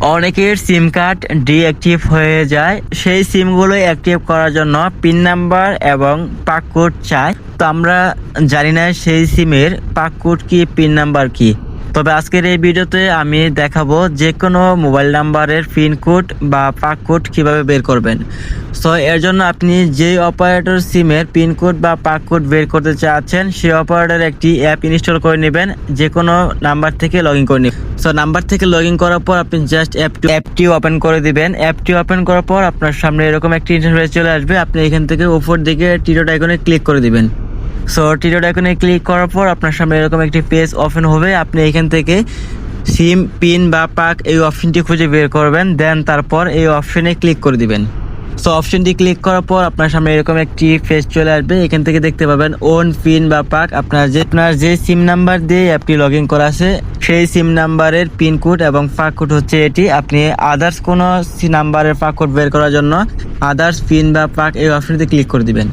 অনেকের সিম card deactive হয়ে যায়। সেই সিমগুলো অ্যাক্টিভ করার জন্য পিন নাম্বার এবং পাক কোড চাই। তো আমরা জানি না সেই সিমের পাক কোড কি পিন নাম্বার কি। তবে আজকের এই ভিডিওতে আমি দেখাবো যে কোনো মোবাইল নাম্বারের পিন কোড বা পাক কোড কীভাবে বের করবেন। সো, এর জন্য আপনি যে অপারেটর সিমের পিন কোড বা পাক কোড বের করতে চাচ্ছেন, সেই অপারেটর একটি অ্যাপ ইনস্টল করে নেবেন যে কোনো নাম্বার থেকে লগ ইন করে নেবেন। সো, নাম্বার থেকে লগ ইন করার পর আপনি জাস্ট অ্যাপটি অ্যাপটি ওপেন করে দিবেন। অ্যাপটি ওপেন করার পর আপনার সামনে এরকম একটি ইন্টারফেস চলে আসবে। আপনি এখান থেকে উপর দিকে টিরোড আইকনে ক্লিক করে দিবেন। সো টিরোড আইকনে ক্লিক করার পর আপনার সামনে এরকম একটি পেজ ওপেন হবে। আপনি এখান থেকে সিম পিন বা পাক এই অপশনটি খুঁজে বের করবেন দেন তারপর এই অপশনে ক্লিক করে দিবেন। সো অপশনটি ক্লিক করার পর আপনার সামনে এরকম একটি পেজ চলে আসবে। এখান থেকে দেখতে পাবেন ওন পিন বা পাক। আপনার যে আপনার যে সিম নাম্বার দিয়ে অ্যাপটি লগ ইন করা আছে, সেই সিম নাম্বারের পিন কোড এবং পাক কোড হচ্ছে এটি। আপনি আদার্স কোনো নাম্বারের পাক কোড বের করার জন্য আদার্স পিন বা পাক এই অপশনটিতে ক্লিক করে দিবেন।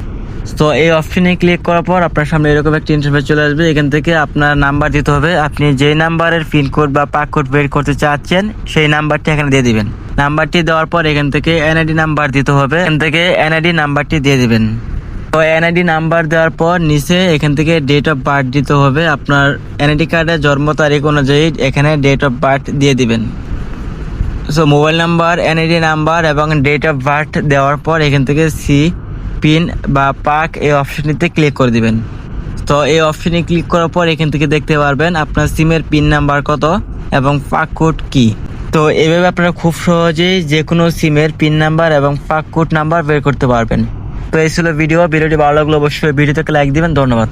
তো এই অপশনে ক্লিক করার পর আপনার সামনে এরকম একটা ইন্টারফেস চলে আসবে। এখান থেকে আপনার নাম্বার দিতে হবে। আপনি যে নাম্বারের পিন কোড বা পাক কোড বের করতে চাচ্ছেন, সেই নাম্বারটি এখানে দিয়ে দিবেন। নাম্বারটি দেওয়ার পর এখান থেকে এনআইডি নাম্বার দিতে হবে। এখান থেকে এনআইডি নাম্বারটি দিয়ে দিবেন। তো এনআইডি নাম্বার দেওয়ার পর নিচে এখান থেকে ডেট অফ বার্থ দিতে হবে। আপনার এনআইডি কার্ডের জন্ম তারিখ অনুযায়ী এখানে ডেট অফ বার্থ দিয়ে দিবেন। So mobile number NID number এবং ডেট অফ বার্থ দেওয়ার পর এখান থেকে সি পিন বা পাক এই অপশানটিতে ক্লিক করে দিবেন। তো এই অপশনে ক্লিক করার পর এখান থেকে দেখতে পারবেন আপনার সিমের পিন নাম্বার কত এবং পাক কোড কি। তো এভাবে আপনারা খুব সহজেই যে কোনো সিমের পিন নাম্বার এবং পাক কোড নাম্বার বের করতে পারবেন। তো এই ছিল ভিডিও। ভিডিওটি ভালো লাগল অবশ্যই ভিডিওতে লাইক দিবেন। ধন্যবাদ।